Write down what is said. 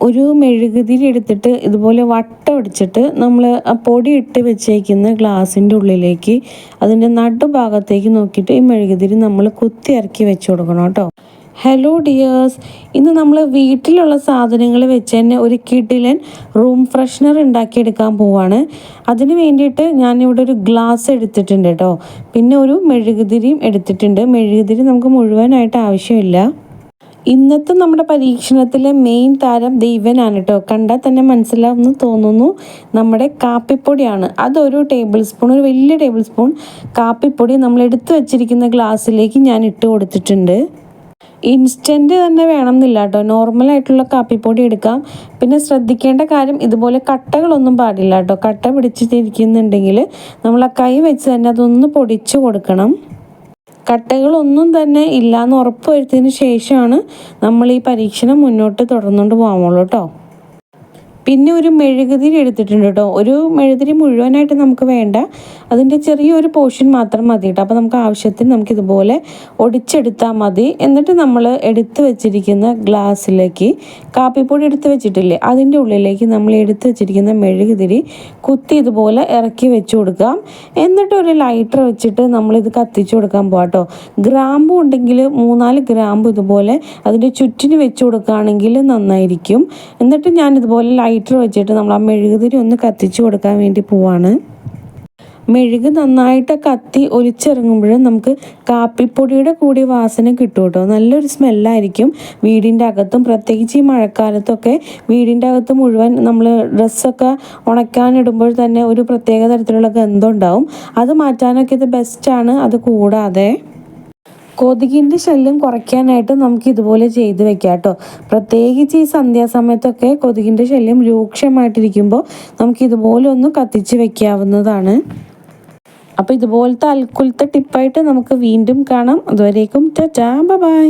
ഒരു മെഴുകുതിരി എടുത്തിട്ട് ഇതുപോലെ വട്ടം അടിച്ചിട്ട് നമ്മൾ ആ പൊടി ഇട്ട് വെച്ചേക്കുന്ന ഗ്ലാസിന്റെ ഉള്ളിലേക്ക് അതിന്റെ നടുഭാഗത്തേക്ക് നോക്കിയിട്ട് ഈ മെഴുകുതിരി നമ്മൾ കുത്തി ഇറക്കി വെച്ച് കൊടുക്കണം കേട്ടോ. ഹലോ ഡിയേഴ്സ് ഇന്ന് നമ്മൾ വീട്ടിലുള്ള സാധനങ്ങൾ വെച്ച് തന്നെ ഒരു കിടിലൻ റൂം ഫ്രഷ്നർ ഉണ്ടാക്കിയെടുക്കാൻ പോവാണ്. അതിന് വേണ്ടിയിട്ട് ഞാനിവിടെ ഒരു ഗ്ലാസ് എടുത്തിട്ടുണ്ട് കേട്ടോ. പിന്നെ ഒരു മെഴുകുതിരിയും എടുത്തിട്ടുണ്ട്. മെഴുകുതിരി നമുക്ക് മുഴുവനായിട്ട് ആവശ്യമില്ല. ഇന്നത്തെ നമ്മുടെ പരീക്ഷണത്തിലെ മെയിൻ താരം ദൈവനാണ് കേട്ടോ കണ്ടാൽ തന്നെ മനസ്സിലാവുമെന്ന് തോന്നുന്നു. നമ്മുടെ കാപ്പിപ്പൊടിയാണ്. അതൊരു ടേബിൾ സ്പൂൺ ഒരു വലിയ ടേബിൾ സ്പൂൺ കാപ്പിപ്പൊടി നമ്മൾ എടുത്തു വെച്ചിരിക്കുന്ന ഗ്ലാസ്സിലേക്ക് ഞാൻ ഇട്ട് കൊടുത്തിട്ടുണ്ട്. ഇൻസ്റ്റന്റ് തന്നെ വേണമെന്നില്ല കേട്ടോ നോർമലായിട്ടുള്ള കാപ്പിപ്പൊടി എടുക്കാം. പിന്നെ ശ്രദ്ധിക്കേണ്ട കാര്യം ഇതുപോലെ കട്ടകളൊന്നും പാടില്ല കേട്ടോ കട്ട പിടിച്ചിട്ടിരിക്കുന്നുണ്ടെങ്കിൽ നമ്മൾ ആ കൈ വെച്ച് തന്നെ അതൊന്ന് പൊടിച്ചു കൊടുക്കണം. കട്ടകളൊന്നും തന്നെ ഇല്ലയെന്ന് ഉറപ്പ് വരുത്തിയതിന് ശേഷമാണ് നമ്മൾ ഈ പരീക്ഷണം മുന്നോട്ട് തുടർന്നുകൊണ്ട് പോകാമുള്ളൂ കേട്ടോ. പിന്നെ ഒരു മെഴുകുതിരി എടുത്തിട്ടുണ്ട് കേട്ടോ. ഒരു മെഴുകുതിരി മുഴുവനായിട്ട് നമുക്ക് വേണ്ട. അതിന്റെ ചെറിയൊരു പോർഷൻ മാത്രം മതി കേട്ടോ. അപ്പോൾ നമുക്ക് ആവശ്യത്തിന് നമുക്കിതുപോലെ ഒടിച്ചെടുത്താൽ മതി. എന്നിട്ട് നമ്മൾ എടുത്തു വെച്ചിരിക്കുന്ന ഗ്ലാസ്സിലേക്ക് കാപ്പിപ്പൊടി എടുത്ത് വെച്ചിട്ടില്ലേ? അതിന്റെ ഉള്ളിലേക്ക് നമ്മൾ എടുത്ത് വെച്ചിരിക്കുന്ന മെഴുകുതിരി കുത്തി ഇതുപോലെ ഇറക്കി വെച്ച് കൊടുക്കാം. എന്നിട്ട് ഒരു ലൈറ്റർ വെച്ചിട്ട് നമ്മളിത് കത്തിച്ചു കൊടുക്കാൻ പോകാം കേട്ടോ. ഗ്രാമ്പു ഉണ്ടെങ്കിൽ മൂന്നാൽ ഗ്രാമ്പു ഇതുപോലെ അതിന്റെ ചുറ്റിന് വെച്ച് കൊടുക്കുകയാണെങ്കിൽ നന്നായിരിക്കും. എന്നിട്ട് ഞാൻ ഇതുപോലെ ലൈറ്റ് ലൈറ്റർ വെച്ചിട്ട് നമ്മൾ ആ മെഴുകുതിരി ഒന്ന് കത്തിച്ചു കൊടുക്കാൻ വേണ്ടി പോവാണ്. മെഴുക് നന്നായിട്ട് കത്തി ഒലിച്ചിറങ്ങുമ്പോഴും നമുക്ക് കാപ്പിപ്പൊടിയുടെ കൂടി വാസന കിട്ടും കേട്ടോ. നല്ലൊരു സ്മെല്ലായിരിക്കും വീടിന്റെ അകത്തും. പ്രത്യേകിച്ച് ഈ മഴക്കാലത്തൊക്കെ വീടിന്റെ അകത്ത് മുഴുവൻ നമ്മൾ ഡ്രസ്സൊക്കെ ഉണക്കാനിടുമ്പോൾ തന്നെ ഒരു പ്രത്യേക തരത്തിലുള്ള ഗന്ധം ഉണ്ടാവും. അത് മാറ്റാനൊക്കെ ഇത് ബെസ്റ്റാണ് അത് കൂടാതെ കൊതുകിന്റെ ശല്യം കുറയ്ക്കാനായിട്ട് നമുക്ക് ഇതുപോലെ ചെയ്ത് വെക്കാം കേട്ടോ. പ്രത്യേകിച്ച് ഈ സന്ധ്യാസമയത്തൊക്കെ കൊതുകിന്റെ ശല്യം രൂക്ഷമായിട്ടിരിക്കുമ്പോൾ നമുക്ക് ഇതുപോലെ ഒന്ന് കത്തിച്ച് വെക്കാവുന്നതാണ്. അപ്പോൾ ഇതുപോലത്തെ അൽക്കുലത്തെ ടിപ്പായിട്ട് നമുക്ക് വീണ്ടും കാണാം. അതുവരേക്കും ടാ ബൈ.